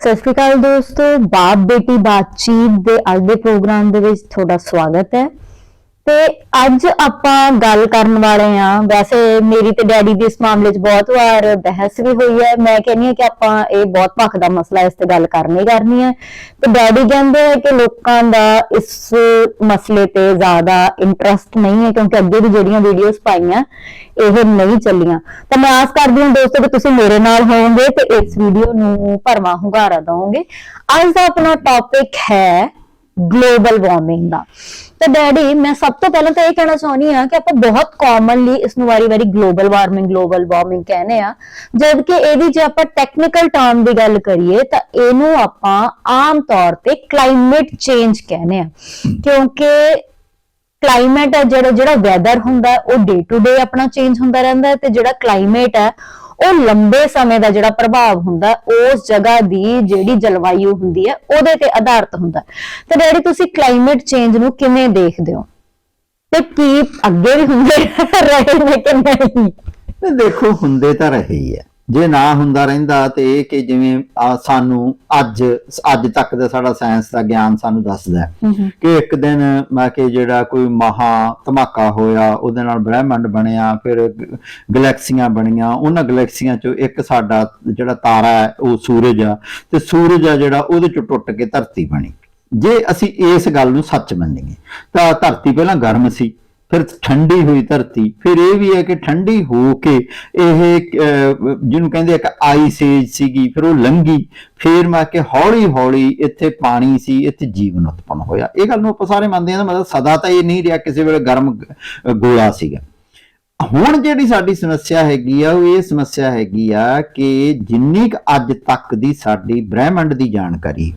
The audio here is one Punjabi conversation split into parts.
ਸਤਿ ਸ਼੍ਰੀ ਅਕਾਲ ਦੋਸਤੋ, ਬਾਪ ਬੇਟੀ ਬਾਤਚੀਤ ਦੇ ਅੱਜ ਦੇ ਪ੍ਰੋਗਰਾਮ ਦੇ ਵਿੱਚ ਤੁਹਾਡਾ ਸਵਾਗਤ ਹੈ। ਤੇ ਅੱਜ ਆਪਾਂ ਗੱਲ ਕਰਨ ਵਾਲੇ ਆ ਵੈਸੇ ਮੇਰੀ ਤੇ ਡੈਡੀ ਦੀ ਇਸ ਮਾਮਲੇ 'ਚ ਬਹੁਤ ਵਾਰ ਬਹਿਸ ਵੀ ਹੋਈ ਹੈ। ਮੈਂ ਕਹਿੰਨੀ ਆ ਕਿ ਆਪਾਂ ਇਹ ਬਹੁਤ ਭੱਖ ਦਾ ਮਸਲਾ ਇਸ ਤੇ ਗੱਲ ਕਰਨੀ ਕਰਨੀ ਹੈ। ਤੇ ਡੈਡੀ ਕਹਿੰਦੇ ਆ ਕਿ ਲੋਕਾਂ ਦਾ ਇਸ ਮਸਲੇ ਤੇ ਜ਼ਿਆਦਾ ਇੰਟਰਸਟ ਨਹੀਂ ਹੈ ਕਿਉਂਕਿ ਅੱਗੇ ਵੀ ਜਿਹੜੀਆਂ ਵੀਡੀਓਜ਼ ਪਾਈਆਂ, ਇਹ ਨਹੀਂ ਚੱਲੀਆਂ। ਤਾਂ ਮੈਂ ਆਸ ਕਰਦੀ ਹਾਂ ਦੋਸਤੋ ਕਿ ਤੁਸੀਂ ਮੇਰੇ ਨਾਲ ਹੋਵੋਗੇ ਤੇ ਇਸ ਵੀਡੀਓ ਨੂੰ ਭਰਵਾਂ ਹੁੰਗਾਰਾ ਦਿਓਗੇ ਅੱਜ ਦਾ ਆਪਣਾ ਟੌਪਿਕ ਹੈ ਗਲੋਬਲ ਵਾਰਮਿੰਗ ਦਾ। ਤਾਂ ਡੈਡੀ ਮੈਂ ਸਭ ਤੋਂ ਪਹਿਲਾਂ ਤਾਂ ਇਹ ਕਹਿਣਾ ਚਾਹੁੰਦੀ ਆ ਕਿ ਆਪਾਂ ਬਹੁਤ ਕਾਮਨਲੀ ਇਸ ਨੂੰ ਵਾਰੀ-ਵਾਰੀ ਗਲੋਬਲ ਵਾਰਮਿੰਗ ਗਲੋਬਲ ਵਾਰਮਿੰਗ ਕਹਿੰਦੇ ਆ ਜਦ ਕਿ ਇਹਦੀ ਜੇ ਆਪਾਂ ਟੈਕਨੀਕਲ ਟਰਮ ਦੀ ਗੱਲ ਕਰੀਏ, ਤਾਂ ਇਹਨੂੰ ਆਪਾਂ ਆਮ ਤੌਰ ਤੇ ਕਲਾਈਮੇਟ ਚੇਂਜ ਕਹਿੰਦੇ ਆ ਕਿਉਂਕਿ ਕਲਾਈਮੇਟ ਹੈ ਜਿਹੜਾ ਜਿਹੜਾ ਵੈਦਰ ਹੁੰਦਾ, ਉਹ ਡੇ ਟੂ ਡੇ ਆਪਣਾ ਚੇਂਜ ਹੁੰਦਾ ਰਹਿੰਦਾ ਹੈ ਤੇ ਜਿਹੜਾ ਕਲਾਈਮੇਟ ਹੈ ਉਹ ਲੰਬੇ ਸਮੇਂ ਦਾ ਜਿਹੜਾ ਪ੍ਰਭਾਵ ਹੁੰਦਾ, ਉਸ ਜਗ੍ਹਾ ਦੀ ਜਿਹੜੀ ਜਲਵਾਯੂ ਹੁੰਦੀ ਹੈ, ਉਹਦੇ ਤੇ ਆਧਾਰਿਤ ਹੁੰਦਾ। ਤੇ ਡੈਡੀ ਤੁਸੀਂ ਕਲਾਈਮੇਟ ਚੇਂਜ ਨੂੰ ਕਿਵੇਂ ਦੇਖਦੇ ਹੋ? ਤੇ ਕੀ ਅੱਗੇ ਵੀ ਹੁੰਦੇ ਰਹੇ ਨੇ ਕਿ ਨਹੀਂ? ਦੇਖੋ, ਹੁੰਦੇ ਤਾਂ ਰਹੇ ਹੀ ਆ ਜੇ ਨਾ ਹੁੰਦਾ ਰਹਿੰਦਾ ਤੇ ਇਹ ਕਿ ਜਿਵੇਂ ਸਾਨੂੰ ਅੱਜ ਅੱਜ ਤੱਕ ਦਾ ਸਾਡਾ ਸਾਇੰਸ ਦਾ ਗਿਆਨ ਸਾਨੂੰ ਦੱਸਦਾ ਕਿ ਇੱਕ ਦਿਨ ਮੈਂ ਕਿ ਜਿਹੜਾ ਕੋਈ ਮਹਾ ਧਮਾਕਾ ਹੋਇਆ ਉਹਦੇ ਨਾਲ ਬ੍ਰਹਿਮੰਡ ਬਣਿਆ ਫਿਰ ਗਲੈਕਸੀਆਂ ਬਣੀਆਂ ਉਹਨਾਂ ਗਲੈਕਸੀਆਂ ਚੋਂ ਇੱਕ ਸਾਡਾ ਜਿਹੜਾ ਤਾਰਾ ਹੈ ਉਹ ਸੂਰਜ ਆ ਤੇ ਸੂਰਜ ਆ ਜਿਹੜਾ ਉਹਦੇ ਚੋਂ ਟੁੱਟ ਕੇ ਧਰਤੀ ਬਣੀ। ਜੇ ਅਸੀਂ ਇਸ ਗੱਲ ਨੂੰ ਸੱਚ ਮੰਨੀਏ ਤਾਂ ਧਰਤੀ ਪਹਿਲਾਂ ਗਰਮ ਸੀ। ਫਿਰ ਠੰਡੀ ਹੋਈ ਧਰਤੀ। ਫਿਰ ਇਹ ਵੀ ਹੈ ਕਿ ਠੰਡੀ ਹੋ ਕੇ ਇਹ ਜਿਹਨੂੰ ਕਹਿੰਦੇ ਇੱਕ ਕਿ ਆਈਸ ਏਜ ਸੀਗੀ, ਫਿਰ ਉਹ ਲੰਗੀ ਫਿਰ ਮੈਂ ਕਿ ਹੌਲੀ ਹੌਲੀ ਇੱਥੇ ਪਾਣੀ ਸੀ, ਇੱਥੇ ਜੀਵਨ ਉਤਪੰਨ ਹੋਇਆ। ਇਹ ਗੱਲ ਨੂੰ ਆਪਾਂ ਸਾਰੇ ਮੰਨਦੇ ਹਾਂ ਮਤਲਬ ਸਦਾ ਤਾਂ ਇਹ ਨਹੀਂ ਰਿਹਾ ਕਿਸੇ ਵੇਲੇ ਗਰਮ ਗੋਲਾ ਸੀਗਾ। ਹੁਣ ਜਿਹੜੀ ਸਾਡੀ ਸਮੱਸਿਆ ਹੈਗੀ ਆ, ਉਹ ਇਹ ਸਮੱਸਿਆ ਹੈਗੀ ਆ ਕਿ ਜਿੰਨੀ ਕੁ ਅੱਜ ਤੱਕ ਦੀ ਸਾਡੀ ਬ੍ਰਹਿਮੰਡ ਦੀ ਜਾਣਕਾਰੀ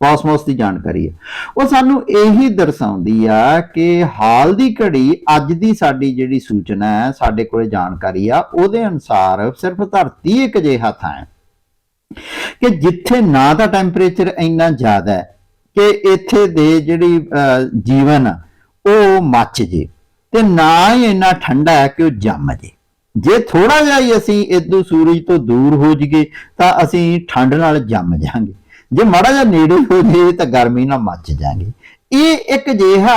ਕਾਸਮੋਸ ਦੀ ਜਾਣਕਾਰੀ ਹੈ। ਉਹ ਸਾਨੂੰ ਇਹੀ ਦਰਸਾਉਂਦੀ ਆ ਕਿ ਹਾਲ ਦੀ ਘੜੀ ਅੱਜ ਦੀ ਸਾਡੀ ਜਿਹੜੀ ਸੂਚਨਾ ਹੈ ਸਾਡੇ ਕੋਲੇ ਜਾਣਕਾਰੀ ਆ ਉਹਦੇ ਅਨੁਸਾਰ ਸਿਰਫ ਧਰਤੀ ਇੱਕ ਅਜਿਹਾ ਥਾਂ ਹੈ ਕਿ ਜਿੱਥੇ ਨਾ ਤਾਂ ਟੈਂਪਰੇਚਰ ਇੰਨਾ ਜ਼ਿਆਦਾ ਹੈ ਕਿ ਇੱਥੇ ਦੇ ਜਿਹੜੀ ਜੀਵਨ ਆ, ਉਹ ਮੱਚ ਜੇ ਤੇ ਨਾ ਹੀ ਇੰਨਾ ਠੰਡਾ ਹੈ ਕਿ ਉਹ ਜੰਮ ਜੇ। ਜੇ ਥੋੜਾ ਜਿਹਾ ਹੀ ਅਸੀਂ ਇਦੋਂ ਸੂਰਜ ਤੋਂ ਦੂਰ ਹੋ ਜਾਈਏ ਤਾਂ ਅਸੀਂ ਠੰਡ ਨਾਲ ਜੰਮ ਜਾਾਂਗੇ ਜੇ ਮਾੜਾ ਜਿਹਾ ਨੇੜੇ ਹੋ ਜੇ ਤਾਂ ਗਰਮੀ ਨਾਲ ਮੱਚ ਜਾਾਂਗੇ। ਇਹ ਇੱਕ ਅਜਿਹਾ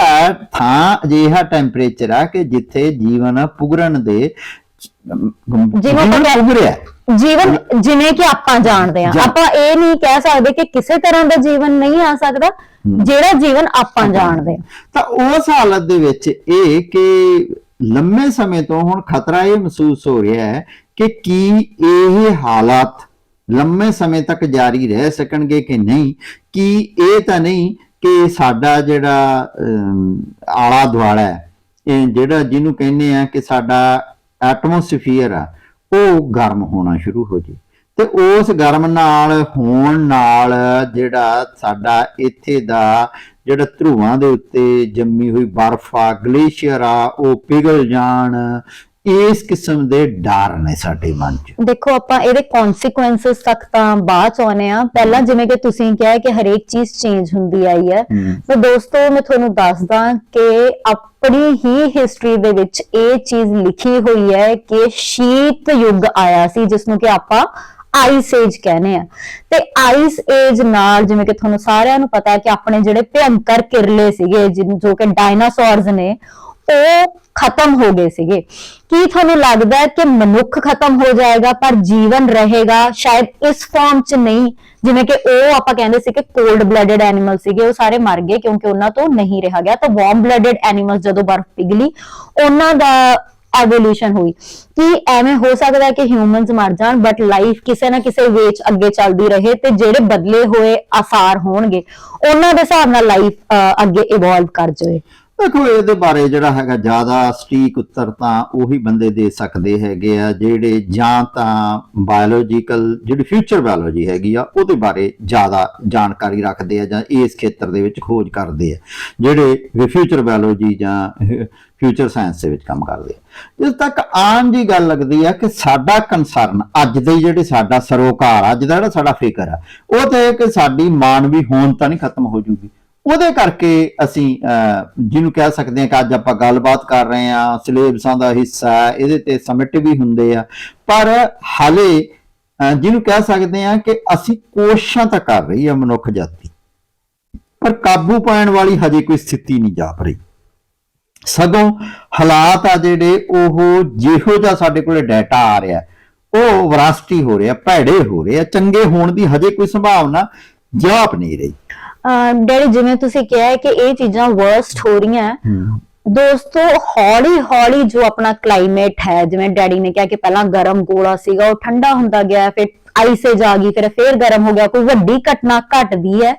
ਥਾਂ ਅਜਿਹਾ ਟੈਂਪਰੇਚਰ ਆ ਕਿ ਜਿੱਥੇ ਜੀਵਨ ਪੁਗਰਨ ਦੇ ਜਿਵੇਂ ਜੀਵਨ ਪੁਗਰਿਆ। ਜੀਵਨ ਜਿਵੇਂ ਕਿ ਆਪਾਂ ਜਾਣਦੇ ਜਾਂ- ਆਪਾਂ ਇਹ ਨਹੀਂ ਕਹਿ ਸਕਦੇ ਕਿ ਕਿਸੇ ਤਰ੍ਹਾਂ ਦਾ ਜੀਵਨ ਨਹੀਂ ਆ ਸਕਦਾ ਜਿਹੜਾ ਜੀਵਨ ਆਪਾਂ ਜਾਣਦੇ ਤਾਂ ਉਸ ਹਾਲਤ ਦੇ ਵਿੱਚ ਇਹ ਕਿ ਲੰਮੇ ਸਮੇਂ ਤੋਂ ਹੁਣ ਖਤਰਾ ਇਹ ਮਹਿਸੂਸ ਹੋ ਰਿਹਾ ਹੈ ਕਿ ਕੀ ਇਹ ਹਾਲਾਤ ਲੰਮੇ ਸਮੇਂ ਤੱਕ ਜਾਰੀ ਰਹਿ ਸਕਣਗੇ ਕਿ ਨਹੀਂ? ਕੀ ਇਹ ਤਾਂ ਨਹੀਂ ਕਿ ਸਾਡਾ ਜਿਹੜਾ ਅਮ, ਆਲਾ ਦੁਆਲਾ ਹੈ ਇਹ ਜਿਹੜਾ ਜਿਹਨੂੰ ਕਹਿੰਦੇ ਆ ਕਿ ਸਾਡਾ ਐਟਮੋਸਫੀਅਰ ਆ ਉਹ ਗਰਮ ਹੋਣਾ ਸ਼ੁਰੂ ਹੋ ਜੇ। ਤੇ ਉਸ ਗਰਮ ਨਾਲ ਹੋਣ ਨਾਲ ਜਿਹੜਾ ਸਾਡਾ ਇੱਥੇ ਦਾ ਜਿਹੜਾ ਧਰੂਆਂ ਦੇ ਉੱਤੇ ਜੰਮੀ ਹੋਈ ਬਰਫ਼ ਆ ਗਲੇਸ਼ੀਅਰ ਆ ਉਹ ਪਿਘਲ ਜਾਣ ਇਸ ਕਿਸਮ ਦੇ ਡਰ ਨੇ ਸਾਡੇ ਮਨ 'ਚ। ਦੇਖੋ ਆਪਾਂ ਇਹਦੇ ਕਨਸੀਕੁਐਂਸਸ ਤੱਕ ਤਾਂ ਬਾਅਦ ਚ ਆਉਨੇ ਆ ਪਹਿਲਾਂ ਜਿਵੇਂ ਕਿ ਤੁਸੀਂ ਕਿਹਾ ਕਿ ਹਰੇਕ ਚੀਜ਼ ਚੇਂਜ ਹੁੰਦੀ ਆਈ ਹੈ। ਤਾਂ ਦੋਸਤੋ ਮੈਂ ਤੁਹਾਨੂੰ ਦੱਸਦਾ ਕਿ ਆਪਣੀ ਹੀ ਹਿਸਟਰੀ ਦੇ ਵਿੱਚ ਇਹ ਚੀਜ਼ ਲਿਖੀ ਹੋਈ ਹੈ ਕਿ ਸ਼ੀਤ ਯੁੱਗ ਆਇਆ ਸੀ ਜਿਸ ਨੂੰ ਕਿ ਆਪਾਂ ਆਈਸ ਏਜ ਕਹਿੰਦੇ ਆ ਤੇ ਆਈਸ ਏਜ ਨਾਲ ਜਿਵੇਂ ਕਿ ਤੁਹਾਨੂੰ ਸਾਰਿਆਂ ਨੂੰ ਪਤਾ ਹੈ ਕਿ ਆਪਣੇ ਜਿਹੜੇ ਭਿਅੰਕਰ ਕਿਰਲੇ ਸੀਗੇ ਜੋ ਕਿ ਡਾਇਨਾਸੌਰਸ ਨੇ ਉਹ ਖਤਮ ਹੋ ਗਏ ਸੀਗੇ। ਕੀ ਤੁਹਾਨੂੰ ਲੱਗਦਾ ਹੈ ਕਿ ਮਨੁੱਖ ਖਤਮ ਹੋ ਜਾਏਗਾ, ਪਰ ਜੀਵਨ ਰਹੇਗਾ? ਸ਼ਾਇਦ ਇਸ ਫਾਰਮ 'ਚ ਨਹੀਂ। ਜਿਵੇਂ ਕਿ ਉਹ ਆਪਾਂ ਕਹਿੰਦੇ ਸੀ ਕਿ ਕੋਲਡ ਬਲੱਡਡ ਐਨੀਮਲ ਸੀਗੇ, ਉਹ ਸਾਰੇ ਮਰ ਗਏ ਕਿਉਂਕਿ ਉਹਨਾਂ ਤੋਂ ਨਹੀਂ ਰਿਹਾ ਗਿਆ। ਤਾਂ ਵਾਰਮ ਬਲੱਡਡ ਐਨੀਮਲ ਜਦੋਂ ਬਰਫ਼ ਪਿਘਲੀ, ਉਹਨਾਂ ਦਾ ਐਵੋਲੂਸ਼ਨ ਹੋਈ। ਕਿ ਐਵੇਂ ਹੋ ਸਕਦਾ ਹੈ ਕਿ ਹਿਊਮਨਸ ਮਰ ਜਾਣ ਬਟ ਲਾਈਫ ਕਿਸੇ ਨਾ ਕਿਸੇ ਵੇਚ ਅੱਗੇ ਚੱਲਦੀ ਰਹੇ ਤੇ ਜਿਹੜੇ ਬਦਲੇ ਹੋਏ, ਆਸਾਰ ਹੋਣਗੇ, ਉਹਨਾਂ ਦੇ ਹਿਸਾਬ ਨਾਲ ਲਾਈਫ ਅੱਗੇ ਇਵੋਲਵ ਕਰ ਜਾਵੇ। ਦੇਖੋ, ਇਹਦੇ ਬਾਰੇ ਜਿਹੜਾ ਹੈਗਾ ਜ਼ਿਆਦਾ ਸਟੀਕ ਉੱਤਰ ਤਾਂ ਉਹੀ ਬੰਦੇ ਦੇ ਸਕਦੇ ਹੈਗੇ ਆ, ਜਿਹੜੇ ਜਾਂ ਤਾਂ ਬਾਇਓਲੋਜੀਕਲ ਜਿਹੜੀ ਫਿਊਚਰ ਬਾਇਓਲੋਜੀ ਹੈਗੀ ਆ, ਉਹਦੇ ਬਾਰੇ ਜ਼ਿਆਦਾ ਜਾਣਕਾਰੀ ਰੱਖਦੇ ਆ ਜਾਂ ਇਸ ਖੇਤਰ ਦੇ ਵਿੱਚ ਖੋਜ ਕਰਦੇ ਆ, ਜਿਹੜੇ ਫਿਊਚਰ ਬਾਇਓਲੋਜੀ ਜਾਂ ਫਿਊਚਰ ਸਾਇੰਸ ਦੇ ਵਿੱਚ ਕੰਮ ਕਰਦੇ ਆ। ਜਿਸ ਤੱਕ ਆਮ ਜੀ ਗੱਲ ਲੱਗਦੀ ਆ ਕਿ ਸਾਡਾ ਕੰਸਰਨ ਅੱਜ ਦੇ ਜਿਹੜੇ ਸਾਡਾ ਸਰੋਕਾਰ ਅੱਜ ਦਾ ਜਿਹੜਾ ਸਾਡਾ ਫਿਕਰ ਆ, ਉਹ ਤੇ ਇਹ ਕਿ ਸਾਡੀ ਮਾਨਵੀ ਹੋਣ ਤਾਂ ਨਹੀਂ ਖਤਮ ਹੋ ਜੂਗੀ। ਉਹਦੇ ਕਰਕੇ ਅਸੀਂ ਅਹ, ਜਿਹਨੂੰ ਕਹਿ ਸਕਦੇ ਹਾਂ ਕਿ ਅੱਜ ਆਪਾਂ ਗੱਲਬਾਤ ਕਰ ਰਹੇ ਹਾਂ ਸਿਲੇਬਸਾਂ ਦਾ ਹਿੱਸਾ ਹੈ ਇਹਦੇ ਤੇ ਸਮਿਟ ਵੀ ਹੁੰਦੇ ਆ। ਪਰ ਹਾਲੇ ਜਿਹਨੂੰ ਕਹਿ ਸਕਦੇ ਹਾਂ ਕਿ ਅਸੀਂ ਕੋਸ਼ਿਸ਼ਾਂ ਤਾਂ ਕਰ ਰਹੀ ਹੈ ਮਨੁੱਖ ਜਾਤੀ। ਪਰ ਕਾਬੂ ਪਾਉਣ ਵਾਲੀ ਹਜੇ ਕੋਈ ਸਥਿਤੀ ਨਹੀਂ ਜਾਪ ਰਹੀ। ਸਗੋਂ ਹਾਲਾਤ ਆ ਜਿਹੜੇ ਉਹ ਜਿਹੋ ਜਿਹਾ ਸਾਡੇ ਕੋਲੇ ਡਾਟਾ ਆ ਰਿਹਾ ਉਹ ਵਿਰਾਸਤੀ ਹੋ ਰਿਹਾ ਭੈੜੇ ਹੋ ਰਹੇ ਆ ਚੰਗੇ ਹੋਣ ਦੀ ਹਜੇ ਕੋਈ ਸੰਭਾਵਨਾ ਜਾਪ ਨਹੀਂ ਰਹੀ। ਡੈਡੀ ਜਿਵੇਂ ਤੁਸੀਂ ਕਿਹਾ ਹੈ ਕਿ ਇਹ ਚੀਜ਼ਾਂ ਵਰਸਟ ਹੋ ਰਹੀਆਂ ਹੈ, ਦੋਸਤੋ ਹੌਲੀ ਹੌਲੀ ਜੋ ਆਪਣਾ ਕਲਾਈਮੇਟ ਹੈ ਜਿਵੇਂ ਡੈਡੀ ਨੇ ਕਿਹਾ ਕਿ ਪਹਿਲਾਂ ਗਰਮ ਗੋਲਾ ਸੀਗਾ ਉਹ ਠੰਡਾ ਹੁੰਦਾ ਗਿਆ ਫਿਰ ਆਈਸੇਜ ਆ ਗਈ ਫਿਰ ਫੇਰ ਗਰਮ ਹੋ ਗਿਆ ਕੋਈ ਵੱਡੀ ਘਟਨਾ ਘਟਦੀ ਹੈ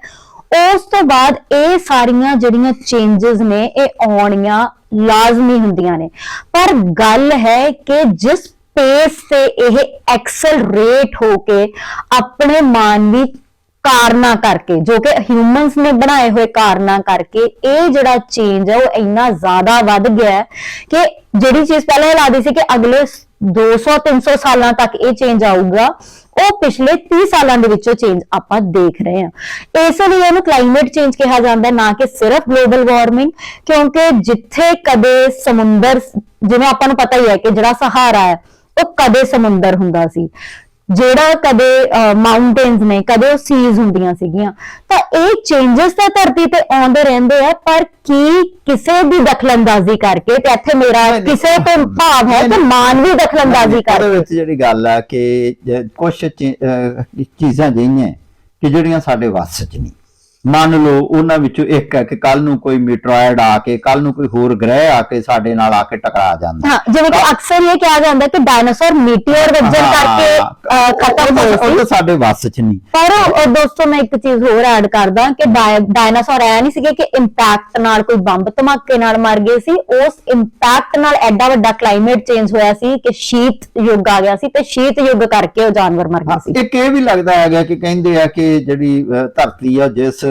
ਉਸ ਤੋਂ ਬਾਅਦ ਇਹ ਸਾਰੀਆਂ ਜਿਹੜੀਆਂ ਚੇਂजेस ਨੇ ਇਹ ਆਉਣੀਆਂ ਲਾਜ਼ਮੀ ਹੁੰਦੀਆਂ ਨੇ ਪਰ ਗੱਲ ਹੈ ਕਿ ਜਿਸ ਪੇਸ ਤੇ ਇਹ ਐਕਸਲਰੇਟ ਹੋ ਕੇ ਆਪਣੇ ਮਾਨਵੀ ਕਾਰਨਾਂ ਕਰਕੇ, ਜੋ ਕਿ ਹਿਊਮਨਸ ਨੇ ਬਣਾਏ ਹੋਏ ਕਾਰਨਾਂ ਕਰਕੇ, ਇਹ ਜਿਹੜਾ ਚੇਂਜ ਹੈ, ਉਹ ਇੰਨਾ ਜ਼ਿਆਦਾ ਵੱਧ ਗਿਆ ਕਿ ਜਿਹੜੀ ਚੀਜ਼ ਪਹਿਲਾਂ ਲੱਗਦੀ ਸੀ ਕਿ ਅਗਲੇ 200 300 ਸਾਲਾਂ ਤੱਕ ਇਹ ਚੇਂਜ ਆਊਗਾ, ਉਹ ਪਿਛਲੇ 30 ਸਾਲਾਂ ਦੇ ਵਿੱਚੋਂ ਚੇਂਜ ਆਪਾਂ ਦੇਖ ਰਹੇ ਹਾਂ। ਇਸ ਲਈ ਇਹਨੂੰ ਕਲਾਈਮੇਟ ਚੇਂਜ ਕਿਹਾ ਜਾਂਦਾ ਹੈ, ਨਾ ਕਿ ਸਿਰਫ ਗਲੋਬਲ ਵਾਰਮਿੰਗ ਕਿਉਂਕਿ ਜਿੱਥੇ ਕਦੇ ਸਮੁੰਦਰ, ਜਿਵੇਂ ਆਪਾਂ ਨੂੰ ਪਤਾ ਹੀ ਹੈ ਕਿ ਜਿਹੜਾ ਸਹਾਰਾ ਹੈ, ਉਹ ਕਦੇ ਸਮੁੰਦਰ ਹੁੰਦਾ ਸੀ। ਜਿਹੜਾ ਕਦੇ ਮਾਊਂਟੇਨਸ ਨੇ ਕਦੇ ਉਹ ਸੀਜ਼ ਹੁੰਦੀਆਂ ਸੀਗੀਆਂ। ਤਾਂ ਇਹ ਚੇਂजेस ਤਾਂ ਧਰਤੀ ਤੇ ਆਉਂਦੇ ਰਹਿੰਦੇ ਆ ਪਰ ਕੀ ਕਿਸੇ ਦੀ ਦਖਲਅੰਦਾਜ਼ੀ ਕਰਕੇ ਤੇ ਇੱਥੇ ਮੇਰਾ। ਕਿਸੇ ਤੇ ਭਾਵ ਹੈ ਕਿ ਮਾਨਵੀ ਦਖਲਅੰਦਾਜ਼ੀ ਉਹਦੇ ਕਰਕੇ। ਵਿੱਚ ਜਿਹੜੀ ਗੱਲ ਆ ਕਿ ਕੁਝ ਚੀਜ਼ਾਂ ਜਿਹੀਆਂ ਕਿ ਜਿਹੜੀਆਂ ਸਾਡੇ ਵੱਸ 'ਚ ਨਹੀਂ। ਮੰਨ ਲਓ ਉਹਨਾਂ ਵਿੱਚੋਂ ਇੱਕ ਹੈ ਕਿ ਕੱਲ ਨੂੰ ਕੋਈ ਮੀਟਰੋਇਡ ਆ ਕੇ ਕੱਲ ਨੂੰ ਕੋਈ ਹੋਰ ਗ੍ਰਹਿ ਆ ਕੇ ਸਾਡੇ ਨਾਲ ਆ ਕੇ ਟਕਰਾ ਜਾਂਦਾ। ਹਾਂ ਜਿਵੇਂ ਕਿ ਅਕਸਰ ਇਹ ਕਿਹਾ ਜਾਂਦਾ ਕਿ ਡਾਇਨਾਸੌਰ ਮੀਟੀਅਰ ਵੱਜਣ ਕਰਕੇ ਖਤਮ ਹੋਏ ਤਾਂ- ਉਹ ਤਾਂ ਸੀ। ਸਾਡੇ ਵੱਸ 'ਚ ਨਹੀਂ। ਪਰ ਦੋਸਤੋ ਮੈਂ ਇੱਕ ਚੀਜ਼ ਹੋਰ ਐਡ ਕਰਦਾ ਕਿ ਡਾਇ- ਡਾਇਨਾਸੌਰ ਐ ਨਹੀਂ ਸੀਗੇ ਕਿ ਇੰਪੈਕਟ ਨਾਲ ਕੋਈ ਬੰਬ ਧਮਾਕੇ ਨਾਲ ਮਰ ਗਏ ਸੀ। ਉਸ ਇੰਪੈਕਟ ਨਾਲ ਐਡਾ ਵੱਡਾ ਕਲਾਈਮੇਟ ਚੇਂਜ ਹੋਇਆ ਸੀ ਕਿ ਸ਼ੀਤ ਯੁੱਗ ਆ ਗਿਆ ਸੀ ਤੇ ਸ਼ੀਤ ਯੁੱਗ ਕਰਕੇ ਉਹ ਜਾਨਵਰ ਮਰ ਗਏ ਸੀ। ਇੱਕ ਇਹ ਵੀ ਲੱਗਦਾ ਹੈਗਾ ਕਿ ਕਹਿੰਦੇ ਆ ਕਿ ਜਿਹੜੀ ਧਰਤੀ ਆ ਜਿਸ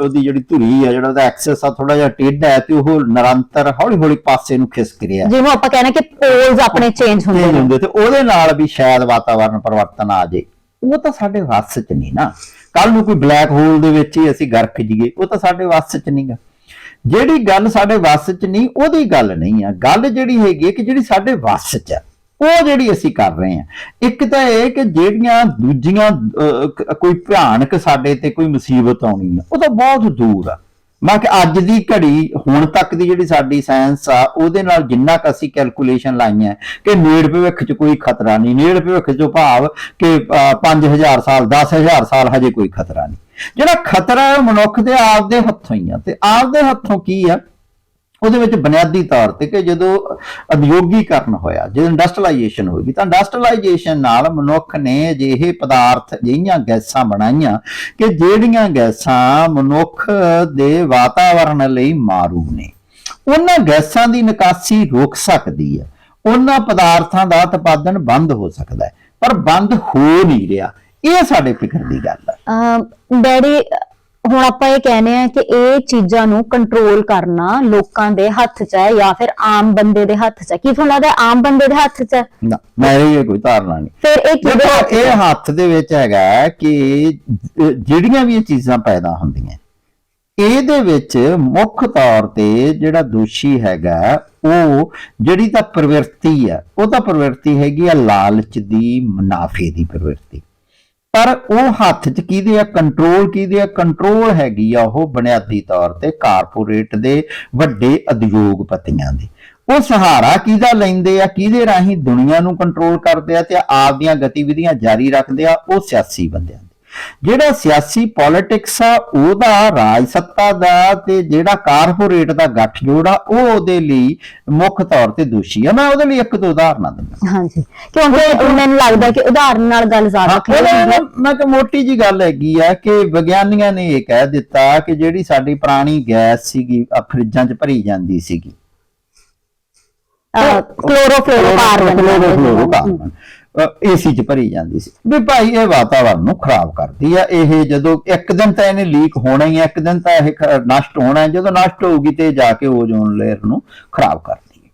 ਉਹਦੀ ਜਿਹੜੀ ਧੁਰੀ ਆ ਜਿਹੜਾ ਉਹਦਾ ਐਕਸੈਸ ਆ ਥੋੜਾ ਜਿਹਾ ਟੇਢਾ ਹੈ ਤੇ ਉਹ ਨਿਰੰਤਰ ਹੌਲੀ ਹੌਲੀ ਪਾਸੇ ਨੂੰ ਖਿਸਕ ਰਿਹਾ ਜਿਹਨੂੰ ਆਪਾਂ ਕਹਿੰਦੇ ਕਿ ਪੋਲਸ ਆਪਣੇ ਚੇਂਜ ਹੁੰਦੇ ਨੇ। ਹੁੰਦੇ ਤੇ ਉਹਦੇ ਨਾਲ ਵੀ ਸ਼ਾਇਦ ਵਾਤਾਵਰਣ ਪਰਿਵਰਤਨ ਆ ਜੇ। ਉਹ ਤਾਂ ਸਾਡੇ ਵੱਸ 'ਚ ਨਹੀਂ ਨਾ। ਕੱਲ ਨੂੰ ਕੋਈ ਬਲੈਕ ਹੋਲ ਦੇ ਵਿੱਚ ਹੀ ਅਸੀਂ ਗਰਕ ਜੀਏ ਉਹ ਤਾਂ ਸਾਡੇ ਵੱਸ 'ਚ ਨਹੀਂਗਾ। ਜਿਹੜੀ ਗੱਲ ਸਾਡੇ ਵੱਸ 'ਚ ਨਹੀਂ ਉਹਦੀ ਗੱਲ ਨਹੀਂ ਆ। ਗੱਲ ਜਿਹੜੀ ਹੈਗੀ ਕਿ ਜਿਹੜੀ ਸਾਡੇ ਵੱਸ 'ਚ ਆ ਉਹ ਜਿਹੜੀ ਅਸੀਂ ਕਰ ਰਹੇ ਹਾਂ। ਇੱਕ ਤਾਂ ਇਹ ਕਿ ਜਿਹੜੀਆਂ ਦੂਜੀਆਂ ਕੋਈ ਭਿਆਨਕ ਸਾਡੇ ਤੇ ਕੋਈ ਮੁਸੀਬਤ ਆਉਣੀ ਹੈ ਉਹ ਤਾਂ ਬਹੁਤ ਦੂਰ ਆ। ਮੈਂ ਕਿ ਅੱਜ ਦੀ ਘੜੀ ਹੁਣ ਤੱਕ ਦੀ ਜਿਹੜੀ ਸਾਡੀ ਸਾਇੰਸ ਆ ਉਹਦੇ ਨਾਲ ਜਿੰਨਾ ਕ ਅਸੀਂ ਕੈਲਕੂਲੇਸ਼ਨ ਲਾਈਆਂ ਕਿ ਨੇੜ ਭਵਿੱਖ 'ਚ ਕੋਈ ਖਤਰਾ ਨਹੀਂ ਨੇੜ ਭਵਿੱਖ 'ਚੋਂ ਭਾਵ ਕਿ ਅਹ, 5000 ਸਾਲ 10000 ਸਾਲ ਹਜੇ ਕੋਈ ਖਤਰਾ ਨਹੀਂ। ਜਿਹੜਾ ਖਤਰਾ ਹੈ ਮਨੁੱਖ ਦੇ ਆਪ ਦੇ ਹੱਥੋਂ ਹੀ ਆ ਤੇ ਆਪ ਦੇ ਹੱਥੋਂ ਕੀ ਆ? ਉਹਦੇ ਵਿੱਚ ਬੁਨਿਆਦੀ ਤੌਰ ਤੇ ਕਿ ਜਦੋਂ ਉਦਯੋਗੀਕਰਨ ਹੋਇਆ, ਜਦੋਂ ਇੰਡਸਟਰੀਲਾਈਜੇਸ਼ਨ ਹੋਈ ਤਾਂ ਇੰਡਸਟਰੀਲਾਈਜੇਸ਼ਨ ਨਾਲ ਮਨੁੱਖ ਨੇ ਅਜਿਹੇ ਪਦਾਰਥ ਜਿਹੀਆਂ ਗੈਸਾਂ ਬਣਾਈਆਂ ਕਿ ਜਿਹੜੀਆਂ ਗੈਸਾਂ ਮਨੁੱਖ ਦੇ ਵਾਤਾਵਰਣ ਲਈ ਮਾਰੂ ਨੇ। ਉਹਨਾਂ ਗੈਸਾਂ ਦੀ ਨਿਕਾਸੀ ਰੋਕ ਸਕਦੀ ਹੈ। ਉਹਨਾਂ ਪਦਾਰਥਾਂ ਦਾ ਉਤਪਾਦਨ ਬੰਦ ਹੋ ਸਕਦਾ ਹੈ। ਪਰ ਬੰਦ ਹੋ ਨਹੀਂ ਰਿਹਾ। ਇਹ ਸਾਡੇ ਫਿਕਰ ਦੀ ਗੱਲ ਹੈ। ਡੈਡੀ ਹੁਣ ਆਪਾਂ ਇਹ ਕਹਿੰਦੇ ਆ ਕਿ ਇਹ ਚੀਜ਼ਾਂ ਨੂੰ ਕੰਟਰੋਲ ਕਰਨਾ ਲੋਕਾਂ ਦੇ ਹੱਥ 'ਚ ਹੈ ਜਾਂ ਫਿਰ ਆਮ ਬੰਦੇ ਦੇ ਹੱਥ 'ਚ ਹੈ। ਕੀ ਤੁਹਾਨੂੰ ਲੱਗਦਾ ਆਮ ਬੰਦੇ ਦੇ ਹੱਥ 'ਚ ਹੈ? ਨਾ ਮੇਰੀ ਇਹ ਕੋਈ ਧਾਰਨਾ ਨਹੀਂ। ਫਿਰ ਇਹ ਕਿਹਦੇ ਦੇਖੋ ਹੱਥ 'ਚ ਇਹ? ਹੱਥ ਦੇ ਵਿੱਚ ਹੈਗਾ ਕਿ ਜਿਹੜੀਆਂ ਵੀ ਇਹ ਚੀਜ਼ਾਂ ਪੈਦਾ ਹੁੰਦੀਆਂ ਇਹਦੇ ਵਿੱਚ ਮੁੱਖ ਤੌਰ ਤੇ ਜਿਹੜਾ ਦੋਸ਼ੀ ਹੈਗਾ ਉਹ ਜਿਹੜੀ ਤਾਂ ਪ੍ਰਵਿਰਤੀ ਹੈ ਉਹ ਤਾਂ ਪ੍ਰਵਿਰਤੀ ਹੈਗੀ ਆ ਲਾਲਚ ਦੀ ਮੁਨਾਫੇ ਦੀ ਪ੍ਰਵਿਰਤੀ। ਪਰ ਉਹ ਹੱਥ 'ਚ ਕਿਹਦੇ ਆ? ਕੰਟਰੋਲ ਕਿਹਦੇ ਆ? ਕੰਟਰੋਲ ਹੈਗੀ ਆ ਉਹ ਬੁਨਿਆਦੀ ਤੌਰ ਤੇ ਕਾਰਪੋਰੇਟ ਦੇ ਵੱਡੇ ਉਦਯੋਗਪਤੀਆਂ ਦੇ। ਉਹ ਸਹਾਰਾ ਕਿਹਦਾ ਲੈਂਦੇ ਆ? ਕਿਹਦੇ ਰਾਹੀਂ ਦੁਨੀਆ ਨੂੰ ਕੰਟਰੋਲ ਕਰਦੇ ਆ ਤੇ ਆਪ ਦੀਆਂ ਗਤੀਵਿਧੀਆਂ ਜਾਰੀ ਰੱਖਦੇ ਆ? ਉਹ ਸਿਆਸੀ ਬੰਦਿਆਂ ਦੇ। ਜਿਹੜਾ ਸਿਆਸੀ ਪੋਲਿਟਿਕਸ ਆ ਉਹਦਾ ਰਾਜ ਸੱਤਾ ਦਾ ਤੇ ਜਿਹੜਾ ਕਾਰਪੋਰੇਟ ਦਾ ਗੱਠਜੋੜ ਆ ਉਹ ਉਹਦੇ ਲਈ ਮੁੱਖ ਤੌਰ ਤੇ ਦੋਸ਼ੀ ਆ। ਮੈਂ ਉਹਦੇ ਲਈ ਇੱਕ ਦੋ ਉਦਾਹਰਨਾਂ ਦਿੰਦਾ। ਹਾਂਜੀ। ਕਿਉਂਕਿ ਮੈਨੂੰ ਲੱਗਦਾ ਕਿ ਉਦਾਹਰਨ ਨਾਲ ਗੱਲ ਜ਼ਿਆਦਾ ਹੁੰਦੀ ਹੈ। ਮੈਂ ਕਿ ਮੋਟੀ ਜੀ ਗੱਲ ਹੈਗੀ ਆ ਕਿ ਵਿਗਿਆਨੀਆਂ ਨੇ ਇਹ ਕਹਿ ਦਿੱਤਾ ਕਿ ਜਿਹੜੀ ਸਾਡੀ ਪੁਰਾਣੀ ਗੈਸ ਸੀਗੀ ਫਰਿੱਜਾਂ 'ਚ ਭਰੀ ਜਾਂਦੀ ਸੀਗੀ। ਕਲੋਰੋਫਲੋਰੋਕਾਰਬਨ ਏਸੀ 'ਚ ਭਰੀ ਜਾਂਦੀ ਸੀ। ਵੀ ਭਾਈ ਇਹ ਵਾਤਾਵਰਣ ਨੂੰ ਖਰਾਬ ਕਰਦੀ ਆ। ਇਹ ਜਦੋਂ ਇੱਕ ਦਿਨ ਤਾਂ ਇਹਨੇ ਲੀਕ ਹੋਣਾ ਹੀ ਹੈ ਇੱਕ ਦਿਨ ਤਾਂ ਇਹ ਖ- ਨਸ਼ਟ ਹੋਣਾ ਹੈ। ਜਦੋਂ ਨਸ਼ਟ ਹੋਊਗੀ ਤੇ ਇਹ ਜਾ ਕੇ ਓਜ਼ੋਨ ਲੇਅਰ ਨੂੰ ਖਰਾਬ ਕਰਦੀ ਹੈ।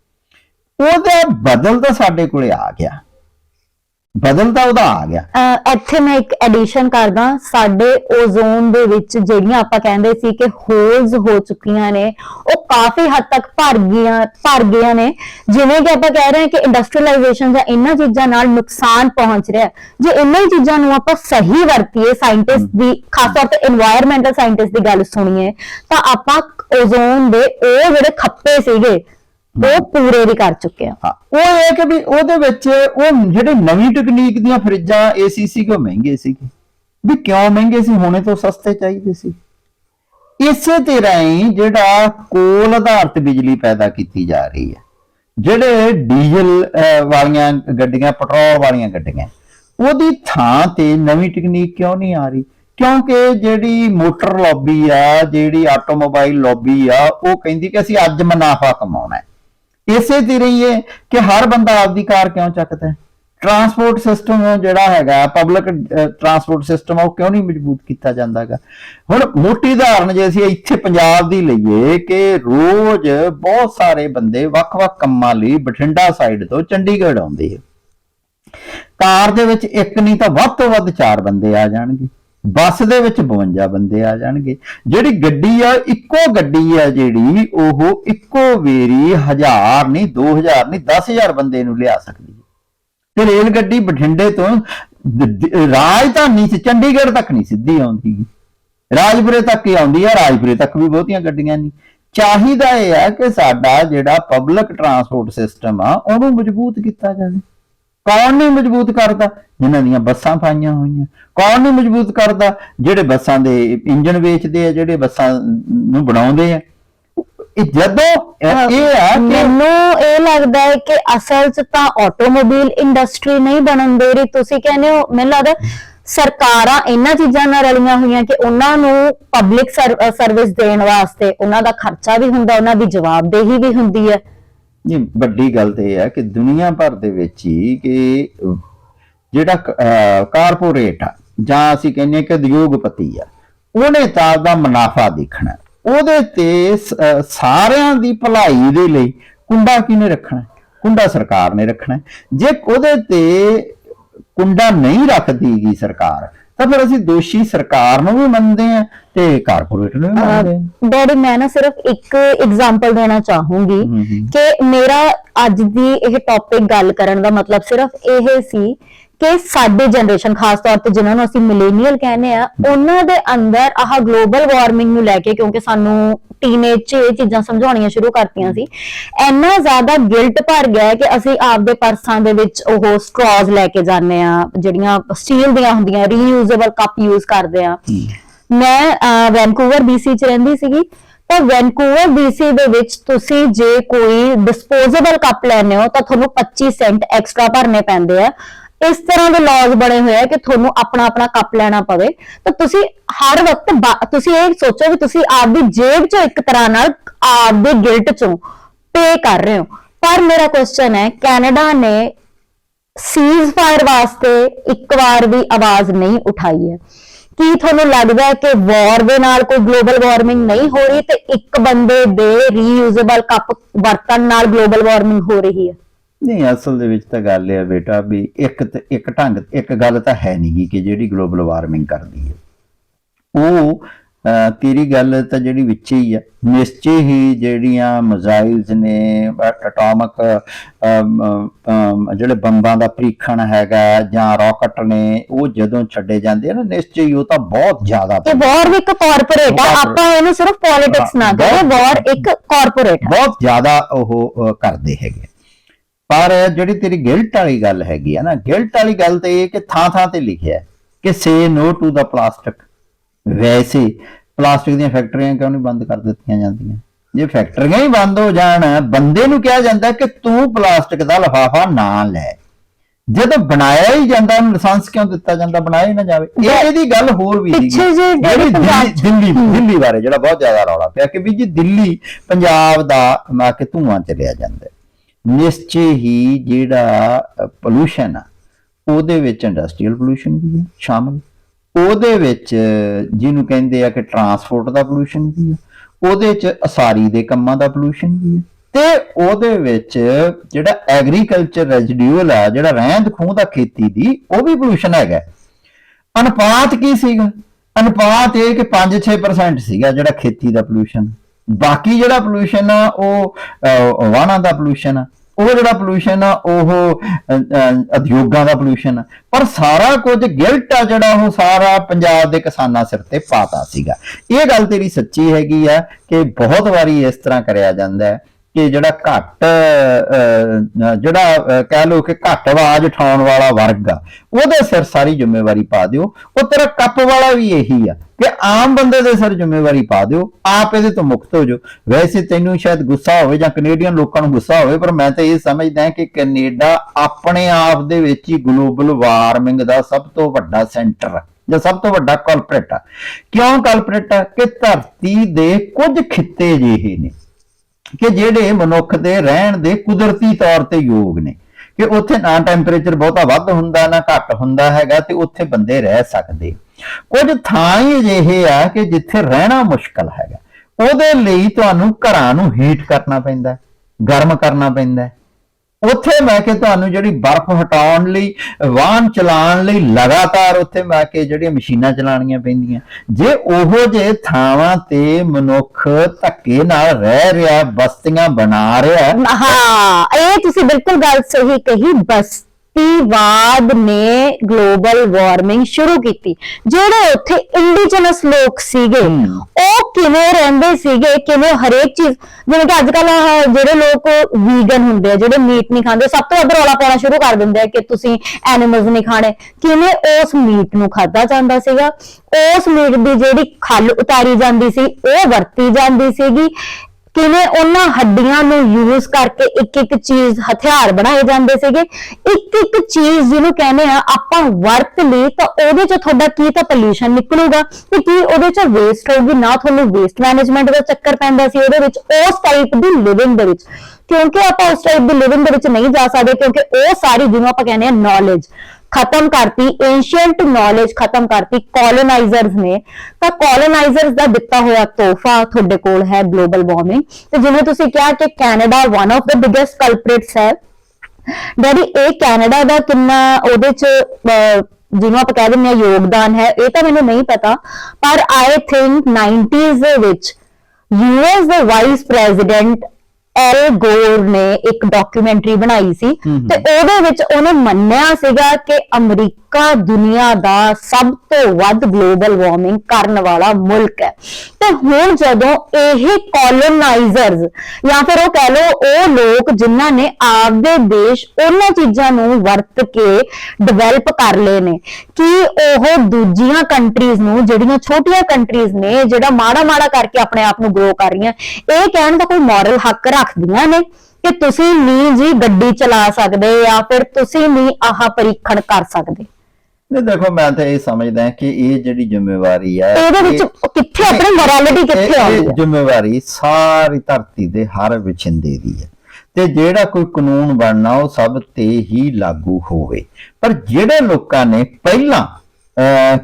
ਉਹਦਾ ਬਦਲ ਤਾਂ ਸਾਡੇ ਕੋਲੇ ਆ ਗਿਆ। ਬਦਲ ਤਾਂ ਉਹਦਾ ਆ ਗਿਆ। ਅਹ ਇੱਥੇ ਮੈਂ ਇੱਕ ਐਡੀਸ਼ਨ ਕਰਦਾ, ਸਾਡੇ ਓਜ਼ੋਨ ਦੇ ਵਿੱਚ ਜਿਹੜੀਆਂ ਆਪਾਂ ਕਹਿੰਦੇ ਸੀ ਕਿ ਹੋਲਸ ਹੋ ਚੁੱਕੀਆਂ ਨੇ, ਉਹ ਕਾਫੀ ਹੱਦ ਤੱਕ ਭਰ ਗਈਆਂ ਭਰ ਗਈਆਂ ਨੇ। ਜਿਵੇਂ ਕਿ ਆਪਾਂ ਕਹਿ ਰਹੇ ਹਾਂ ਕਿ ਇੰਡਸਟਰੀਅਲਾਈਜੇਸ਼ਨ ਜਾਂ ਇਹਨਾਂ ਚੀਜ਼ਾਂ ਨਾਲ ਨੁਕਸਾਨ ਪਹੁੰਚ ਰਿਹਾ ਜੇ ਇਹਨਾਂ ਹੀ ਚੀਜ਼ਾਂ ਨੂੰ ਆਪਾਂ ਸਹੀ ਵਰਤੀਏ ਸਾਇੰਟਿਸਟ ਦੀ, ਖਾਸ ਤੌਰ ਤੇ এনवायरमेंटਲ ਸਾਇੰਟਿਸਟ ਦੀ ਗੱਲ ਸੁਣੀਏ, ਤਾਂ ਆਪਾਂ ਓਜ਼ੋਨ ਦੇ ਉਹ ਜਿਹੜੇ ਖੱਪੇ ਸੀਗੇ ਉਹ ਪੂਰੇ ਵੀ ਕਰ ਚੁੱਕੇ ਆ। ਹਾਂ। ਉਹ ਇਹ ਕਿ ਵੀ ਉਹਦੇ ਵਿੱਚ ਉਹ ਜਿਹੜੇ ਨਵੀਂ ਟੈਕਨੀਕ ਦੀਆਂ ਫਰਿੱਜਾਂ ਏਸੀ ਸੀ ਕੋ ਮਹਿੰਗੇ ਸੀਗੇ। ਵੀ ਕਿਉਂ ਮਹਿੰਗੇ ਸੀ? ਹੁਣੇ ਤੋਂ ਸਸਤੇ ਚਾਹੀਦੇ ਸੀ। ਇਸੇ ਤਰ੍ਹਾਂ ਹੀ ਜਿਹੜਾ ਕੋਲ ਆਧਾਰਿਤ ਬਿਜਲੀ ਪੈਦਾ ਕੀਤੀ ਜਾ ਰਹੀ ਹੈ ਜਿਹੜੇ ਡੀਜ਼ਲ ਵਾਲੀਆਂ ਗੱਡੀਆਂ ਪੈਟਰੋਲ ਵਾਲੀਆਂ ਗੱਡੀਆਂ ਉਹਦੀ ਥਾਂ ਤੇ ਨਵੀਂ ਟੈਕਨੀਕ ਕਿਉਂ ਨਹੀਂ ਆ ਰਹੀ? ਕਿਉਂਕਿ ਜਿਹੜੀ ਮੋਟਰ ਲੌਬੀ ਆ ਜਿਹੜੀ ਆਟੋਮੋਬਾਈਲ ਲੌਬੀ ਆ ਉਹ ਕਹਿੰਦੀ ਕਿ ਅਸੀਂ ਅੱਜ ਮੁਨਾਫਾ ਕਮਾਉਣਾ ਹੈ। ਇਸੇ ਤਰ੍ਹਾਂ ਰਹੀਏ ਕਿ ਹਰ ਬੰਦਾ ਆਪਦੀ ਕਾਰ ਕਿਉਂ ਚੱਕਦਾ ਹੈ? ਟਰਾਂਸਪੋਰਟ ਸਿਸਟਮ ਜਿਹੜਾ ਹੈਗਾ ਪਬਲਿਕ ਟਰਾਂਸਪੋਰਟ ਸਿਸਟਮ ਉਹ ਕਿਉਂ ਨਹੀਂ ਮਜ਼ਬੂਤ ਕੀਤਾ ਜਾਂਦਾਗਾ? ਹੁਣ ਮੋਟੀ ਉਦਾਹਰਨ ਜੇ ਅਸੀਂ ਇੱਥੇ ਪੰਜਾਬ ਦੀ ਲਈਏ ਕਿ ਰੋਜ਼ ਬਹੁਤ ਸਾਰੇ ਬੰਦੇ ਵੱਖ-ਵੱਖ ਕੰਮਾਂ ਲਈ ਬਠਿੰਡਾ ਸਾਈਡ ਤੋਂ ਚੰਡੀਗੜ੍ਹ ਆਉਂਦੇ ਆ। ਕਾਰ ਦੇ ਵਿੱਚ ਇੱਕ ਨਹੀਂ ਤਾਂ ਵੱਧ ਤੋਂ ਵੱਧ ਚਾਰ ਬੰਦੇ ਆ ਜਾਣਗੇ। ਬੱਸ ਦੇ ਵਿੱਚ 52 ਬੰਦੇ ਆ ਜਾਣਗੇ। ਜਿਹੜੀ ਗੱਡੀ ਆ, ਇੱਕੋ ਗੱਡੀ ਆ ਜਿਹੜੀ, ਉਹ ਇੱਕੋ ਵੇਰੀ ਹਜ਼ਾਰ ਨਹੀਂ 2000 ਨਹੀਂ 10000 ਬੰਦੇ ਨੂੰ ਲਿਆ ਸਕਦੀ ਹੈ। ਤੇ ਰੇਲ ਗੱਡੀ ਬਠਿੰਡੇ ਤੋਂ ਰਾਜਧਾਨੀ ਚ ਚੰਡੀਗੜ੍ਹ ਤੱਕ ਨਹੀਂ ਸਿੱਧੀ ਆਉਂਦੀ। ਰਾਜਪੁਰੇ ਤੱਕ ਹੀ ਆਉਂਦੀ ਆ, ਰਾਜਪੁਰੇ ਤੱਕ ਵੀ ਬਹੁਤੀਆਂ ਗੱਡੀਆਂ ਨਹੀਂ। ਚਾਹੀਦਾ ਇਹ ਹੈ ਕਿ ਸਾਡਾ ਜਿਹੜਾ ਪਬਲਿਕ ਟਰਾਂਸਪੋਰਟ ਸਿਸਟਮ ਆ, ਉਹਨੂੰ ਮਜ਼ਬੂਤ ਕੀਤਾ ਜਾਵੇ। ਕੌਣ ਨਹੀਂ ਮਜ਼ਬੂਤ ਕਰਦਾ? ਜਿਨ੍ਹਾਂ ਦੀਆਂ ਬੱਸਾਂ ਪਾਈਆਂ ਹੋਈਆਂ। ਕੌਣ ਨਹੀਂ ਮਜ਼ਬੂਤ ਕਰਦਾ? ਜਿਹੜੇ ਬੱਸਾਂ ਦੇ ਇੰਜਨ ਵੇਚਦੇ ਆ ਜਿਹੜੇ ਬੱਸਾਂ ਨੂੰ ਬਣਾਉਂਦੇ ਆ। ਇਹ ਜਦੋਂ ਇਹ ਆ ਕਿ ਮੈਨੂੰ ਇਹ ਲੱਗਦਾ ਹੈ ਕਿ ਅਸਲ 'ਚ ਤਾਂ ਆਟੋਮੋਬਾਈਲ ਇੰਡਸਟਰੀ ਨਹੀਂ ਬਣਨ ਦੇ ਰਹੀ। ਤੁਸੀਂ ਕਹਿੰਦੇ ਹੋ ਮੈਨੂੰ ਲੱਗਦਾ ਸਰਕਾਰਾਂ ਇਹਨਾਂ ਚੀਜ਼ਾਂ ਨਾਲ ਰਲੀਆਂ ਹੋਈਆਂ ਕਿ ਉਹਨਾਂ ਨੂੰ ਪਬਲਿਕ ਸਰਵਿਸ ਦੇਣ ਵਾਸਤੇ ਉਹਨਾਂ ਦਾ ਖਰਚਾ ਵੀ ਹੁੰਦਾ ਉਹਨਾਂ ਦੀ ਜਵਾਬਦੇਹੀ ਵੀ ਹੁੰਦੀ ਹੈ। ਜੀ ਵੱਡੀ ਗੱਲ ਤੇ ਇਹ ਹੈ ਕਿ ਦੁਨੀਆ ਭਰ ਦੇ ਵਿੱਚ ਹੀ ਕਿ ਜਿਹੜਾ ਕਾਰਪੋਰੇਟ ਆ, ਜਾਂ ਅਸੀਂ ਕਹਿੰਦੇ ਹਾਂ ਕਿ ਉਦਯੋਗਪਤੀ ਆ, ਉਹਨੇ ਤਾਂ ਆਪਦਾ ਮੁਨਾਫਾ ਦੇਖਣਾ। ਉਹਦੇ ਤੇ ਸਾਰਿਆਂ ਦੀ ਭਲਾਈ ਦੇ ਲਈ ਕੁੰਡਾ ਕਿਹਨੇ ਰੱਖਣਾ? ਕੁੰਡਾ ਸਰਕਾਰ ਨੇ ਰੱਖਣਾ। ਜੇ ਉਹਦੇ ਤੇ ਕੁੰਡਾ ਨਹੀਂ ਰੱਖਦੀਗੀ ਸਰਕਾਰ ਤਾਂ ਫਿਰ ਅਸੀਂ ਦੋਸ਼ੀ ਸਰਕਾਰ ਨੂੰ ਵੀ ਮੰਨਦੇ ਆ ਤੇ ਕਾਰਪੋਰੇਟ ਨੂੰ ਵੀ ਮੰਨਦੇ ਆ ਡੈਡੀ ਮੈਂ ਨਾ ਸਿਰਫ ਇੱਕ ਐਗਜ਼ਾਮਪਲ ਦੇਣਾ ਚਾਹੂੰਗੀ। ਕਿ ਮੇਰਾ ਅੱਜ ਦੀ ਇਹ ਟੌਪਿਕ ਗੱਲ ਕਰਨ ਦਾ ਮਤਲਬ ਸਿਰਫ ਇਹ ਸੀ ਕਿ ਸਾਡੀ ਜਨਰੇਸ਼ਨ ਖਾਸ ਤੌਰ ਤੇ ਜਿਨ੍ਹਾਂ ਨੂੰ ਅਸੀਂ ਮਿਲੇਨੀਅਲ ਕਹਿੰਦੇ ਆ ਉਹਨਾਂ ਦੇ ਅੰਦਰ ਆਹ ਗਲੋਬਲ ਵਾਰਮਿੰਗ ਨੂੰ ਲੈ ਕੇ ਕਿਉਂਕਿ ਸਾਨੂੰ ਟੀਨੇਜ 'ਚ ਇਹ ਚੀਜ਼ਾਂ ਸਮਝਾਉਣੀਆਂ ਸ਼ੁਰੂ ਕਰਤੀਆਂ ਸੀ ਇੰਨਾ ਜ਼ਿਆਦਾ ਗਿਲਟ ਭਰ ਗਿਆ ਕਿ ਅਸੀਂ ਆਪਦੇ ਪਰਸਾਂ ਦੇ ਵਿੱਚ ਉਹ ਸਟ੍ਰੋਜ਼ ਲੈ ਕੇ ਜਾਂਦੇ ਆ ਜਿਹੜੀਆਂ ਸਟੀਲ ਦੀਆਂ ਹੁੰਦੀਆਂ ਰੀਯੂਜ਼ੇਬਲ ਕੱਪ ਯੂਜ਼ ਕਰਦੇ ਆ ਮੈਂ ਵੈਨਕੂਵਰ BC ਚ ਰਹਿੰਦੀ ਸੀਗੀ ਤਾਂ ਵੈਨਕੂਵਰ BC ਦੇ ਵਿੱਚ ਤੁਸੀਂ ਜੇ ਕੋਈ ਡਿਸਪੋਜ਼ੇਬਲ ਕੱਪ ਲੈਣੇ ਹੋ ਤਾਂ ਤੁਹਾਨੂੰ 25 ਸੈਂਟ ਐਕਸਟਰਾ ਭਰਨੇ ਪੈਂਦੇ ਆ। ਇਸ ਤਰ੍ਹਾਂ ਦੇ ਲਾਜ਼ ਬਣੇ ਹੋਏ ਆ ਕਿ ਤੁਹਾਨੂੰ ਆਪਣਾ ਆਪਣਾ ਕੱਪ ਲੈਣਾ ਪਵੇ। ਤਾਂ ਤੁਸੀਂ ਹਰ ਵਕਤ ਬਾ- ਤੁਸੀਂ ਇਹ ਸੋਚੋ ਵੀ ਤੁਸੀਂ ਆਪਦੀ ਜੇਬ ਚੋਂ ਇੱਕ ਤਰ੍ਹਾਂ ਨਾਲ ਆਪਦੇ ਗਿਲਟ ਚੋਂ ਪੇ ਕਰ ਰਹੇ ਹੋ। ਪਰ ਮੇਰਾ ਕੁਐਸਚਨ ਹੈ, ਕੈਨੇਡਾ ਨੇ ਸੀਜ਼ ਫਾਇਰ ਵਾਸਤੇ ਇੱਕ ਵਾਰ ਵੀ ਆਵਾਜ਼ ਨਹੀਂ ਉਠਾਈ ਹੈ। ਕੀ ਤੁਹਾਨੂੰ ਲੱਗਦਾ ਹੈ ਕਿ ਵਾਰ ਦੇ ਨਾਲ ਕੋਈ ਗਲੋਬਲ ਵਾਰਮਿੰਗ ਨਹੀਂ ਹੋ ਰਹੀ ਤੇ ਇੱਕ ਬੰਦੇ ਦੇ ਰੀਯੂਜ਼ੇਬਲ ਕੱਪ ਵਰਤਣ ਨਾਲ ਗਲੋਬਲ ਵਾਰਮਿੰਗ ਹੋ ਰਹੀ ਹੈ? ਨਹੀਂ ਅਸਲ ਦੇ ਵਿੱਚ ਤਾਂ ਗੱਲ ਇਹ ਆ ਬੇਟਾ ਵੀ ਇੱਕ ਤੇ ਇੱਕ ਢੰਗ ਇੱਕ ਗੱਲ ਤਾਂ ਹੈ ਨਹੀਂਗੀ ਕਿ ਜਿਹੜੀ ਗਲੋਬਲ ਵਾਰਮਿੰਗ ਕਰਦੀ ਹੈ। ਉਹ ਤੇਰੀ ਗੱਲ ਤਾਂ ਜਿਹੜੀ ਵਿੱਚ ਹੀ ਆ। ਨਿਸ਼ਚੇ ਹੀ ਜਿਹੜੀਆਂ ਮਿਜ਼ਾਈਲਸ ਨੇ ਐਟੋਮਿਕ ਜਿਹੜੇ ਬੰਬਾਂ ਦਾ ਪ੍ਰੀਖਣ ਹੈਗਾ ਜਾਂ ਰਾਕਟ ਨੇ ਉਹ ਜਦੋਂ ਛੱਡੇ ਜਾਂਦੇ ਆ ਨਾ ਨਿਸ਼ਚੇ ਹੀ ਉਹ ਤਾਂ ਬਹੁਤ ਜ਼ਿਆਦਾ ਇਹ ਵਾਰ ਇੱਕ ਕਾਰਪੋਰੇਟ ਆ ਆਪਾਂ ਇਹਨੂੰ ਸਿਰਫ ਪੋਲਿਟਿਕਸ ਨਾ ਕਰੀਏ ਵਾਰ ਇੱਕ ਕਾਰਪੋਰੇਟ ਹੈ ਬਹੁਤ ਜ਼ਿਆਦਾ ਉਹ ਕਰਦੇ ਹੈਗੇ ਪਰ ਜਿਹੜੀ ਤੇਰੀ ਗਿਲਟ ਵਾਲੀ ਗੱਲ ਹੈਗੀ ਆ ਨਾ ਗਿਲਟ ਵਾਲੀ ਗੱਲ ਤੇ ਇਹ ਕਿ ਥਾਂ ਥਾਂ ਤੇ ਲਿਖਿਆ ਹੈ ਕਿ say no to the plastic ਵੈਸੇ ਪਲਾਸਟਿਕ ਦੀਆਂ ਫੈਕਟਰੀਆਂ ਕਿਉਂ ਨਹੀਂ ਬੰਦ ਕਰ ਦਿੱਤੀਆਂ ਜਾਂਦੀਆਂ? ਜੇ ਫੈਕਟਰੀਆਂ ਹੀ ਬੰਦ ਹੋ ਜਾਣ ਬੰਦੇ ਨੂੰ ਕਿਹਾ ਜਾਂਦਾ ਕਿ ਤੂੰ ਪਲਾਸਟਿਕ ਦਾ ਲਿਫਾਫਾ ਨਾ ਲੈ। ਜਦੋਂ ਬਣਾਇਆ ਹੀ ਜਾਂਦਾ ਉਹਨੂੰ ਲਾਇਸੈਂਸ ਕਿਉਂ ਦਿੱਤਾ ਜਾਂਦਾ? ਬਣਾਇਆ ਹੀ ਨਾ ਜਾਵੇ। ਇਹ ਇਹਦੀ ਗੱਲ ਹੋਰ ਵੀ ਜਿਹੜੀ ਪੰਜਾਬ ਦਿੱਲੀ ਦਿੱਲੀ ਬਾਰੇ ਜਿਹੜਾ ਬਹੁਤ ਜ਼ਿਆਦਾ ਰੌਲਾ ਪਿਆ ਕਿ ਵੀ ਜੀ ਦਿੱਲੀ ਪੰਜਾਬ ਦਾ ਮਾ ਕੇ ਧੂਆਂ ਚਲਿਆ ਜਾਂਦਾ। ਨਿਸ਼ਚੇ ਹੀ ਜਿਹੜਾ ਪੋਲੂਸ਼ਨ ਆ, ਉਹਦੇ ਵਿੱਚ ਇੰਡਸਟਰੀਅਲ ਪੋਲੂਸ਼ਨ ਵੀ ਹੈ, ਸ਼ਾਮਲ। ਉਹਦੇ ਵਿੱਚ ਜਿਹਨੂੰ ਕਹਿੰਦੇ ਆ ਕਿ ਟਰਾਂਸਪੋਰਟ ਦਾ ਪੋਲੂਸ਼ਨ ਵੀ ਹੈ, ਉਹਦੇ ਚ ਅਸਾਰੀ ਦੇ ਕੰਮਾਂ ਦਾ ਪੋਲੂਸ਼ਨ ਵੀ ਹੈ। ਤੇ ਉਹਦੇ ਵਿੱਚ ਜਿਹੜਾ ਐਗਰੀਕਲਚਰ ਰੈਜ਼ੀਡਿਊਲ ਆ, ਜਿਹੜਾ ਰਹਿੰਦ ਖੂੰਹਦ ਆ ਖੇਤੀ ਦੀ, ਉਹ ਵੀ ਪੋਲੂਸ਼ਨ ਹੈਗਾ। ਅਨੁਪਾਤ ਕੀ ਸੀਗਾ? ਅਨੁਪਾਤ ਇਹ ਕਿ 5-6% ਸੀਗਾ ਜਿਹੜਾ ਖੇਤੀ ਦਾ ਪੋਲੂਸ਼ਨ ਬਾਕੀ ਜਿਹੜਾ ਪੋਲੂਸ਼ਨ ਆ, ਉਹ ਵਾਹਨਾਂ ਦਾ ਪੋਲੂਸ਼ਨ ਆ ਉਹ ਜਿਹੜਾ ਪੋਲੂਸ਼ਨ ਆ, ਉਹ ਉਦਯੋਗਾਂ ਦਾ ਪੋਲੂਸ਼ਨ ਆ ਪਰ ਸਾਰਾ ਕੁਝ ਗਿਲਟ ਆ ਜਿਹੜਾ ਉਹ ਸਾਰਾ ਪੰਜਾਬ ਦੇ ਕਿਸਾਨਾਂ ਸਿਰ ਤੇ ਪਾਤਾ ਸੀਗਾ। ਇਹ ਗੱਲ ਤੇਰੀ ਸੱਚੀ ਹੈਗੀ ਆ ਕਿ ਬਹੁਤ ਵਾਰੀ ਇਸ ਤਰ੍ਹਾਂ ਕਰਿਆ ਜਾਂਦਾ ਹੈ ਕਿ ਜਿਹੜਾ ਘੱਟ ਜਿਹੜਾ ਕਹਿ ਲਓ ਕਿ ਘੱਟ ਆਵਾਜ਼ ਉਠਾਉਣ ਵਾਲਾ ਵਰਗ ਆ, ਉਹਦੇ ਸਿਰ ਸਾਰੀ ਜ਼ਿੰਮੇਵਾਰੀ ਪਾ ਦਿਓ। ਉਹ ਤੇਰਾ ਕੱਪ ਵਾਲਾ ਵੀ ਇਹੀ ਆ ਕਿ ਆਮ ਬੰਦੇ ਦੇ ਸਿਰ ਜ਼ਿੰਮੇਵਾਰੀ ਪਾ ਦਿਓ, ਆਪ ਇਹਦੇ ਤੋਂ ਮੁਕਤ ਹੋ ਜਾਓ। ਵੈਸੇ ਤੈਨੂੰ ਸ਼ਾਇਦ ਗੁੱਸਾ ਹੋਵੇ ਜਾਂ ਕੈਨੇਡੀਅਨ ਲੋਕਾਂ ਨੂੰ ਗੁੱਸਾ ਹੋਵੇ, ਪਰ ਮੈਂ ਤਾਂ ਇਹ ਸਮਝਦਾ ਕਿ ਕੈਨੇਡਾ ਆਪਣੇ ਆਪ ਦੇ ਵਿੱਚ ਹੀ ਗਲੋਬਲ ਵਾਰਮਿੰਗ ਦਾ ਸਭ ਤੋਂ ਵੱਡਾ ਸੈਂਟਰ ਜਾਂ ਸਭ ਤੋਂ ਵੱਡਾ ਕਲਪਰੇਟ ਆ। ਕਿਉਂ ਕਲਪਰੇਟ ਆ? ਕਿ ਧਰਤੀ ਦੇ ਕੁਝ ਖਿੱਤੇ ਜਿਹੇ ਨੇ। ਕਿ ਜਿਹੜੇ ਮਨੁੱਖ ਦੇ ਰਹਿਣ ਦੇ ਕੁਦਰਤੀ ਤੌਰ ਤੇ ਯੋਗ ਨੇ, ਕਿ ਉੱਥੇ ਨਾ ਟੈਂਪਰੇਚਰ ਬਹੁਤਾ ਵੱਧ ਹੁੰਦਾ, ਨਾ ਘੱਟ ਹੁੰਦਾ ਹੈਗਾ ਤੇ ਉੱਥੇ ਬੰਦੇ ਰਹਿ ਸਕਦੇ। ਕੁਝ ਥਾਂ ਹੀ ਅਜਿਹੇ ਆ ਕਿ ਜਿੱਥੇ ਰਹਿਣਾ ਮੁਸ਼ਕਲ ਹੈਗਾ। ਉਹਦੇ ਲਈ ਤੁਹਾਨੂੰ ਘਰਾਂ ਨੂੰ ਹੀਟ ਕਰਨਾ ਪੈਂਦਾ, ਗਰਮ ਕਰਨਾ ਪੈਂਦਾ। ਉੱਥੇ ਮੈਂ ਕਿ ਤੁਹਾਨੂੰ ਜਿਹੜੀ ਬਰਫ਼ ਹਟਾਉਣ ਲਈ, ਵਾਹਨ ਚਲਾਉਣ ਲਈ ਲਗਾਤਾਰ ਉੱਥੇ ਮੈਂ ਕਿ ਜਿਹੜੀਆਂ ਮਸ਼ੀਨਾਂ ਚਲਾਉਣੀਆਂ ਪੈਂਦੀਆਂ। ਜੇ ਉਹੋ ਜੇ ਥਾਵਾਂ ਤੇ ਮਨੁੱਖ ਧੱਕੇ ਨਾਲ ਰਹਿ ਰਿਹਾ, ਬਸਤੀਆਂ ਬਣਾ ਰਿਹਾ ਹਾਂ ਇਹ ਤੁਸੀਂ ਬਿਲਕੁਲ ਗੱਲ ਸਹੀ ਕਹੀ ਬਸ ਬਸਤੀਵਾਦ ਨੇ ਗਲੋਬਲ ਵਾਰਮਿੰਗ ਸ਼ੁਰੂ ਕੀਤੀ ਜਿਹੜੇ ਉੱਥੇ ਇੰਡੀਜਨਸ ਲੋਕ ਸੀਗੇ। ਉਹ ਕਿਵੇਂ ਰਹਿੰਦੇ ਸੀਗੇ ਕਿਵੇਂ ਹਰੇਕ ਚੀਜ਼ ਜਿਵੇਂ ਕਿ ਅੱਜ ਕੱਲ ਜਿਹੜੇ ਲੋਕ ਵੀਗਨ ਹੁੰਦੇ ਆ ਜਿਹੜੇ ਮੀਟ ਨਹੀਂ ਖਾਂਦੇ ਸਭ ਤੋਂ ਵੱਧ ਰੌਲਾ ਪਾਉਣਾ ਸ਼ੁਰੂ ਕਰ ਦਿੰਦੇ ਆ ਕਿ ਤੁਸੀਂ ਐਨੀਮਲਸ ਨਹੀਂ ਖਾਣੇ ਕਿਵੇਂ ਉਸ ਮੀਟ ਨੂੰ ਖਾਧਾ ਜਾਂਦਾ ਸੀਗਾ ਉਸ ਮੀਟ ਦੀ ਜਿਹੜੀ ਖੱਲ ਉਤਾਰੀ ਜਾਂਦੀ ਸੀ ਉਹ ਵਰਤੀ ਜਾਂਦੀ ਸੀਗੀ ਕਿਵੇਂ ਉਹਨਾਂ ਹੱਡੀਆਂ ਨੂੰ ਯੂਜ਼ ਕਰਕੇ ਇੱਕ ਇੱਕ ਚੀਜ਼ ਹਥਿਆਰ ਬਣਾਏ ਜਾਂਦੇ ਸੀਗੇ? ਇੱਕ ਇੱਕ ਚੀਜ਼ ਜਿਹਨੂੰ ਕਹਿੰਦੇ ਆ ਆਪਾਂ ਵਰਤ ਲਈ ਤਾਂ ਉਹਦੇ ਚ ਤੁਹਾਡਾ ਕੀ ਤਾਂ ਪੋਲੂਸ਼ਨ ਨਿਕਲੂਗਾ? ਤੇ ਕੀ ਉਹਦੇ ਚ ਵੇਸਟ ਹੋਊਗੀ? ਨਾ ਤੁਹਾਨੂੰ ਵੇਸਟ ਮੈਨੇਜਮੈਂਟ ਦਾ ਚੱਕਰ ਪੈਂਦਾ ਸੀ ਉਹਦੇ ਵਿੱਚ, ਉਸ ਟਾਈਪ ਦੀ ਲਿਵਿੰਗ ਦੇ ਵਿੱਚ। ਕਿਉਂਕਿ ਆਪਾਂ ਉਸ ਟਾਈਪ ਦੀ ਲਿਵਿੰਗ ਦੇ ਵਿੱਚ ਨਹੀਂ ਜਾ ਸਕਦੇ, ਕਿਉਂਕਿ ਉਹ ਸਾਰੀ ਜਿਹਨੂੰ ਆਪਾਂ ਕਹਿੰਦੇ ਆ ਨੌਲੇਜ ਖਤਮ ਕਰਤੀ ਐਂਸ਼ੀਅੰਟ ਨੌਲੇਜ ਖਤਮ ਕਰਤੀ ਕਲੋਨਾਈਜ਼ਰਸ ਨੇ। ਤਾਂ ਕਲੋਨਾਈਜ਼ਰਸ ਦਾ ਦਿੱਤਾ ਹੋਇਆ ਤੋਹਫਾ ਤੁਹਾਡੇ ਕੋਲ ਹੈ ਗਲੋਬਲ ਵਾਰਮਿੰਗ ਤੇ ਜਿਵੇਂ ਤੁਸੀਂ ਕਿਹਾ ਕਿ Canada one of the biggest culprits ਹੈ। ਡੈਡੀ, ਇਹ ਕੈਨੇਡਾ ਦਾ ਕਿੰਨਾ ਉਹਦੇ ਚ ਜਿਹਨੂੰ ਆਪਾਂ ਕਹਿ ਦਿੰਦੇ ਆ ਯੋਗਦਾਨ ਹੈ, ਇਹ ਤਾਂ ਮੈਨੂੰ ਨਹੀਂ ਪਤਾ। ਪਰ ਆਈ ਥਿੰਕ 90s ਦੇ ਵਿੱਚ ਯੂਐਸ ਦੇ ਵਾਈਸ ਪ੍ਰੈਜ਼ੀਡੈਂਟ ਐਲ ਗੋਰ ਨੇ ਇੱਕ ਡਾਕੂਮੈਂਟਰੀ ਬਣਾਈ ਸੀ। ਤੇ ਉਹਦੇ ਵਿੱਚ ਉਹਨੇ ਮੰਨਿਆ ਸੀਗਾ ਕਿ ਅਮਰੀਕਾ ਦੁਨੀਆ ਦਾ ਸਭ ਤੋਂ ਵੱਧ ਗਲੋਬਲ ਵਾਰਮਿੰਗ ਕਰਨ ਵਾਲਾ ਮੁਲਕ ਹੈ ਤੇ ਹੁਣ ਜਦੋਂ ਇਹ ਕਲੋਨਾਈਜ਼ਰਸ ਜਾਂ ਫਿਰ ਉਹ ਕਹਿ ਲਓ ਉਹ ਲੋਕ ਜਿਨ੍ਹਾਂ ਨੇ ਆਪਦੇ ਦੇਸ਼ ਉਹਨਾਂ ਚੀਜ਼ਾਂ ਨੂੰ ਵਰਤ ਕੇ ਡਿਵੈਲਪ ਕਰ ਲਏ ਨੇ ਕਿ ਉਹ ਦੂਜੀਆਂ ਕੰਟਰੀਜ਼ ਨੂੰ ਜਿਹੜੀਆਂ ਛੋਟੀਆਂ ਕੰਟਰੀਜ਼ ਨੇ ਜਿਹੜਾ ਮਾੜਾ ਮਾੜਾ ਕਰਕੇ ਆਪਣੇ ਆਪ ਨੂੰ ਗਰੋ ਕਰ ਰਹੀਆਂ ਇਹ ਕਹਿਣ ਦਾ ਕੋਈ ਮੋਰਲ ਹੱਕ ਰੱਖਦੀਆਂ ਨੇ ਕਿ ਤੁਸੀਂ ਨਹੀਂ ਜੀ ਗੱਡੀ ਚਲਾ ਸਕਦੇ ਜਾਂ ਫਿਰ ਤੁਸੀਂ ਨਹੀਂ ਆਹ ਪਰੀਖਣ ਕਰ ਸਕਦੇ। ਨਹੀਂ ਦੇਖੋ ਮੈਂ ਤਾਂ ਇਹ ਸਮਝਦਾ ਕਿ ਇਹ ਜਿਹੜੀ ਜ਼ਿੰਮੇਵਾਰੀ ਹੈ ਇਹਦੇ ਵਿੱਚ ਕਿੱਥੇ ਆਪਣੀ ਮੋਰੈਲਿਟੀ ਕਿੱਥੇ ਆਉਂਦੀ ਹੈ ਜ਼ਿੰਮੇਵਾਰੀ ਸਾਰੀ ਧਰਤੀ ਦੇ ਹਰ ਵਿਛਿੰਦੇ ਦੀ ਹੈ ਤੇ ਜਿਹੜਾ ਕੋਈ ਕਾਨੂੰਨ ਬਣਨਾ ਉਹ ਸਭ ਤੇ ਹੀ ਲਾਗੂ ਹੋਵੇ। ਪਰ ਜਿਹੜੇ ਲੋਕਾਂ ਨੇ ਪਹਿਲਾਂ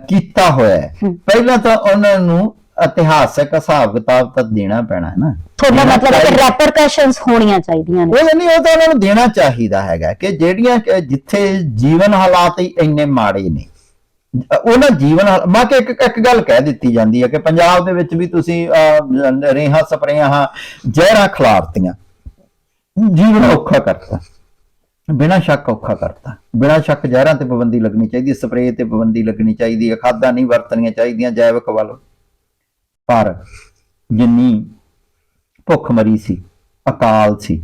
ਕੀਤਾ ਹੋਇਆ ਪਹਿਲਾਂ ਤਾਂ ਉਹਨਾਂ ਨੂੰ ਇਤਿਹਾਸਕ ਹਿਸਾਬ ਕਿਤਾਬ ਤਾਂ ਦੇਣਾ ਪੈਣਾ ਹੈ ਨਾ। ਤੁਹਾਡਾ ਦੇਣਾ ਮਤਲਬ ਹੈ ਕਿ ਚਾਹੀਦਾ। ਰੈਪਰਕੈਸ਼ਨਸ ਹੋਣੀਆਂ ਚਾਹੀਦੀਆਂ ਨੇ। ਉਹ ਨਹੀਂ ਉਹ ਤਾਂ ਉਹਨਾਂ ਨੂੰ ਦੇਣਾ ਚਾਹੀਦਾ ਹੈਗਾ ਕਿ ਜਿਹੜੀਆਂ ਕਿ ਜਿੱਥੇ ਜੀਵਨ ਹਾਲਾਤ ਹੀ ਇੰਨੇ ਮਾੜੇ ਨੇ। ਉਹਨਾਂ ਜੀਵਨ ਹਾਲ- ਮੈਂ ਕਿ ਇੱਕ ਇੱਕ ਗੱਲ ਕਹਿ ਦਿੱਤੀ ਜਾਂਦੀ ਹੈ ਕਿ ਪੰਜਾਬ ਦੇ ਵਿੱਚ ਵੀ ਤੁਸੀਂ ਅਹ, ਰੇਹਾਂ ਸਪਰੇਆਂ ਜ਼ਹਿਰਾਂ ਖਿਲਾਰਤੀਆਂ। ਜੀਵਨ ਔਖਾ ਕਰਤਾ। ਬਿਨਾਂ ਸ਼ੱਕ ਔਖਾ ਕਰਤਾ। ਬਿਨਾਂ ਸ਼ੱਕ ਜ਼ਹਿਰਾਂ ਤੇ ਪਾਬੰਦੀ ਲੱਗਣੀ ਚਾਹੀਦੀ ਹੈ ਸਪਰੇਅ ਤੇ ਪਾਬੰਦੀ ਲੱਗਣੀ ਚਾਹੀਦੀ ਹੈ ਖਾਦਾਂ ਨਹੀਂ ਵਰਤਣੀਆਂ ਚਾਹੀਦੀਆਂ ਜੈਵਿਕ ਵੱਲ। ਪਰ ਜਿੰਨੀ ਭੁੱਖਮਰੀ ਸੀ ਅਕਾਲ ਸੀ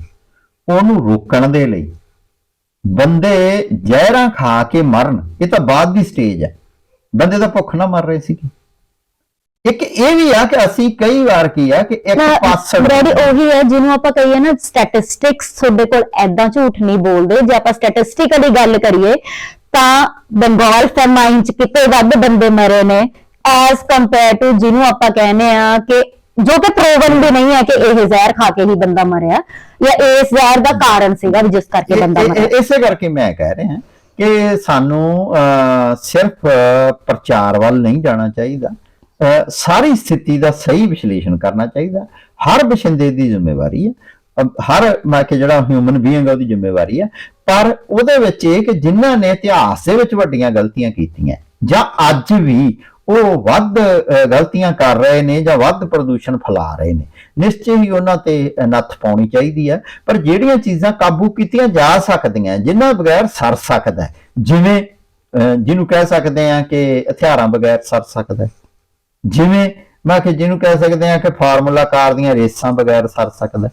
ਉਹਨੂੰ ਰੋਕਣ ਦੇ ਲਈ ਬੰਦੇ ਜ਼ਹਿਰਾਂ ਖਾ ਕੇ ਮਰਨ ਇਹ ਤਾਂ ਬਾਅਦ ਦੀ ਸਟੇਜ ਹੈ। ਬੰਦੇ ਤਾਂ ਭੁੱਖ ਨਾਲ ਮਰ ਰਹੇ ਸੀ ਇੱਕ ਇਹ ਵੀ ਆ ਕਿ ਅਸੀਂ ਕਈ ਵਾਰ ਕੀ ਆ ਕਿ ਇੱਕ ਪਾਸੜ ਡੈਡੀ ਉਹੀ ਹੈ ਜਿਹਨੂੰ ਆਪਾਂ ਕਹੀਏ ਨਾ ਸਟੈਟਿਸਟਿਕਸ ਤੁਹਾਡੇ ਕੋਲ ਐਦਾਂ ਝੂਠ ਨਹੀਂ ਬੋਲਦੇ। ਜੇ ਆਪਾਂ ਸਟੈਟਿਸਟਿਕਲੀ ਗੱਲ ਕਰੀਏ ਤਾਂ ਬੰਗਾਲ ਫੈਮਾਈਨ ਚ ਕਿਤੇ ਵੱਧ ਬੰਦੇ ਮਰੇ ਨੇ। ਐਸ ਕੰਪੇਅਰ ਟੂ ਜਿਹਨੂੰ ਆਪਾਂ ਕਹਿੰਦੇ ਆ ਕਿ ਜੋ ਕਿ ਪ੍ਰੂਵਨ ਵੀ ਨਹੀਂ ਹੈ ਕਿ ਇਹ ਜ਼ਹਿਰ ਖਾ ਕੇ ਹੀ ਬੰਦਾ ਮਰਿਆ ਜਾਂ ਇਸ ਜ਼ਹਿਰ ਦਾ ਕਾਰਨ ਸੀਗਾ ਜਿਸ ਕਰਕੇ ਬੰਦਾ ਮਰਿਆ। ਇਸੇ ਕਰਕੇ ਮੈਂ ਕਹਿ ਰਿਹਾ ਕਿ ਸਾਨੂੰ ਸਿਰਫ ਪ੍ਰਚਾਰ ਵੱਲ ਨਹੀਂ ਜਾਣਾ ਚਾਹੀਦਾ। ਸਾਰੀ ਸਥਿਤੀ ਦਾ ਸਹੀ ਵਿਸ਼ਲੇਸ਼ਣ ਕਰਨਾ ਚਾਹੀਦਾ। ਹਰ ਬਸ਼ਿੰਦੇ ਦੀ ਜ਼ਿੰਮੇਵਾਰੀ ਹੈ। ਹਰ ਮੈਂ ਕਿ ਜਿਹੜਾ ਹਿਊਮਨ ਬੀਇੰਗ ਉਹਦੀ ਜ਼ਿੰਮੇਵਾਰੀ ਹੈ। ਪਰ ਉਹਦੇ ਵਿੱਚ ਇਹ ਕਿ ਜਿਨ੍ਹਾਂ ਨੇ ਇਤਿਹਾਸ ਦੇ ਵਿੱਚ ਵੱਡੀਆਂ ਗਲਤੀਆਂ ਕੀਤੀਆਂ ਜਾਂ ਅੱਜ ਵੀ ਉਹ ਵੱਧ ਗਲਤੀਆਂ ਕਰ ਰਹੇ ਨੇ ਜਾਂ ਵੱਧ ਪ੍ਰਦੂਸ਼ਣ ਫੈਲਾ ਰਹੇ ਨੇ। ਨਿਸ਼ਚੈ ਹੀ ਉਹਨਾਂ ਤੇ ਨੱਥ ਪਾਉਣੀ ਚਾਹੀਦੀ ਹੈ। ਪਰ ਜਿਹੜੀਆਂ ਚੀਜ਼ਾਂ ਕਾਬੂ ਕੀਤੀਆਂ ਜਾ ਸਕਦੀਆਂ, ਜਿਨ੍ਹਾਂ ਬਗੈਰ ਸਰ ਸਕਦਾ ਜਿਵੇਂ ਜਿਹਨੂੰ ਕਹਿ ਸਕਦੇ ਆ ਕਿ ਹਥਿਆਰਾਂ ਬਗੈਰ ਸਰ ਸਕਦਾ ਜਿਵੇਂ, ਮੈਂ ਕਿ ਜਿਹਨੂੰ ਕਹਿ ਸਕਦੇ ਆ ਕਿ ਫਾਰਮੂਲਾ ਕਾਰ ਦੀਆਂ ਰੇਸਾਂ ਬਗੈਰ ਸਰ ਸਕਦਾ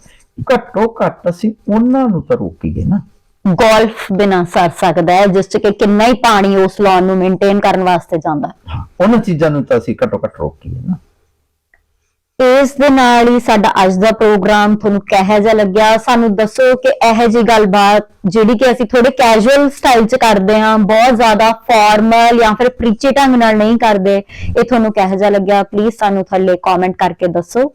ਘੱਟੋ ਘੱਟ ਅਸੀਂ ਉਹਨਾਂ ਨੂੰ ਤਾਂ ਰੋਕੀਏ ਨਾ। ਗੋਲਫ ਬਿਨਾ ਸਰ ਸਕਦਾ ਹੈ ਜਿਸ ਚ ਕਿ ਕਿੰਨਾ ਹੀ ਪਾਣੀ ਉਸ ਲਾਨ ਨੂੰ ਮੇਨਟੇਨ ਕਰਨ ਵਾਸਤੇ ਜਾਂਦਾ ਹੈ। ਉਹਨਾਂ ਚੀਜ਼ਾਂ ਨੂੰ ਤਾਂ ਅਸੀਂ ਘੱਟੋ ਘੱਟ ਰੋਕੀਏ ਨਾ। ਇਸ ਦੇ ਨਾਲ ਹੀ ਸਾਡਾ ਅੱਜ ਦਾ ਪ੍ਰੋਗਰਾਮ ਤੁਹਾਨੂੰ ਕਿਹੋ ਜਿਹਾ ਲੱਗਿਆ? ਸਾਨੂੰ ਦੱਸੋ ਕਿ ਇਹੋ ਜੀ ਗੱਲਬਾਤ ਜਿਹੜੀ ਕਿ ਅਸੀਂ ਥੋੜੇ ਕੈਜੂਅਲ ਸਟਾਈਲ 'ਚ ਕਰਦੇ ਹਾਂ ਬਹੁਤ ਜ਼ਿਆਦਾ ਫਾਰਮਲ ਜਾਂ ਫਿਰ ਪ੍ਰੀਚੀ ਢੰਗ ਨਾਲ ਨਹੀਂ ਕਰਦੇ ਇਹ ਤੁਹਾਨੂੰ ਕਿਹੋ ਜਿਹਾ ਲੱਗਿਆ? ਪਲੀਜ਼ ਸਾਨੂੰ ਥੱਲੇ ਕਮੈਂਟ ਕਰਕੇ ਦੱਸੋ।